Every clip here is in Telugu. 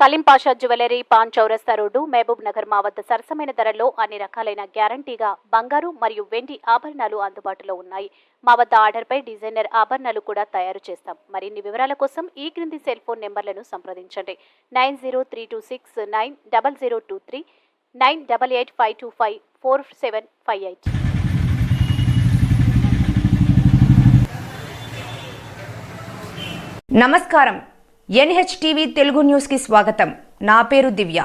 Kaleem Pasha jewellery pan Chowrasta road Mahbubnagar మా వద్ద సరసమైన ధరల్లో అన్ని రకాలైన గ్యారంటీగా బంగారు మరియు వెండి ఆభరణాలు అందుబాటులో ఉన్నాయి. మా వద్ద ఆర్డర్పై డిజైనర్ ఆభరణాలు కూడా తయారు చేస్తాం. మరిన్ని వివరాల కోసం ఈ క్రింది సెల్ ఫోన్ నెంబర్లను సంప్రదించండి. Nine zero three two six nine double zero two three nine double eight five two five four seven five eight. నమస్కారం. ఎన్హెచ్టీవీ తెలుగు న్యూస్కి స్వాగతం. నా పేరు దివ్య.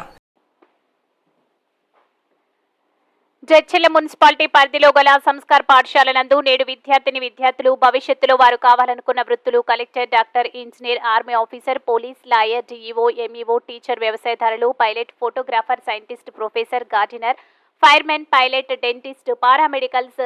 జడ్చెల్ల మున్సిపాలిటీ పరిధిలో గల సంస్కార్ పాఠశాల నందు నేడు విద్యార్థిని విద్యార్థులు భవిష్యత్తులో వారు కావాలనుకున్న వృత్తులు collector doctor engineer army officer police lawyer DEO MEO teacher వ్యవసాయదారులు pilot photographer scientist professor gardener firemen pilot dentist paramedicals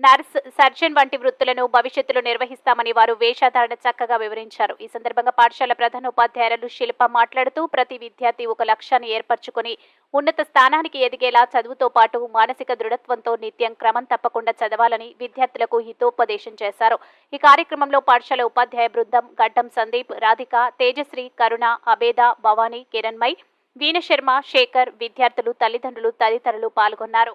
nurse surgeon వంటి వృత్తులను భవిష్యత్తులో నిర్వహిస్తామని వారు వేషధారణ చక్కగా వివరించారు. ఈ సందర్భంగా పాఠశాల ప్రధాన ఉపాధ్యాయులు శిల్ప మాట్లాడుతూ ప్రతి విద్యార్థి ఒక లక్ష్యాన్ని ఏర్పరచుకుని ఉన్నత స్థానానికి ఎదిగేలా చదువుతో పాటు మానసిక దృఢత్వంతో నిత్యం క్రమం తప్పకుండా చదవాలని విద్యార్థులకు హితోపదేశం చేశారు. ఈ కార్యక్రమంలో పాఠశాల ఉపాధ్యాయ బృందం గడ్డం సందీప్ రాధిక తేజశ్రీ కరుణ అబేద భవానీ కిరణ్మయ్ వీణశర్మ శేఖర్ విద్యార్థులు తల్లిదండ్రులు తదితరులు పాల్గొన్నారు.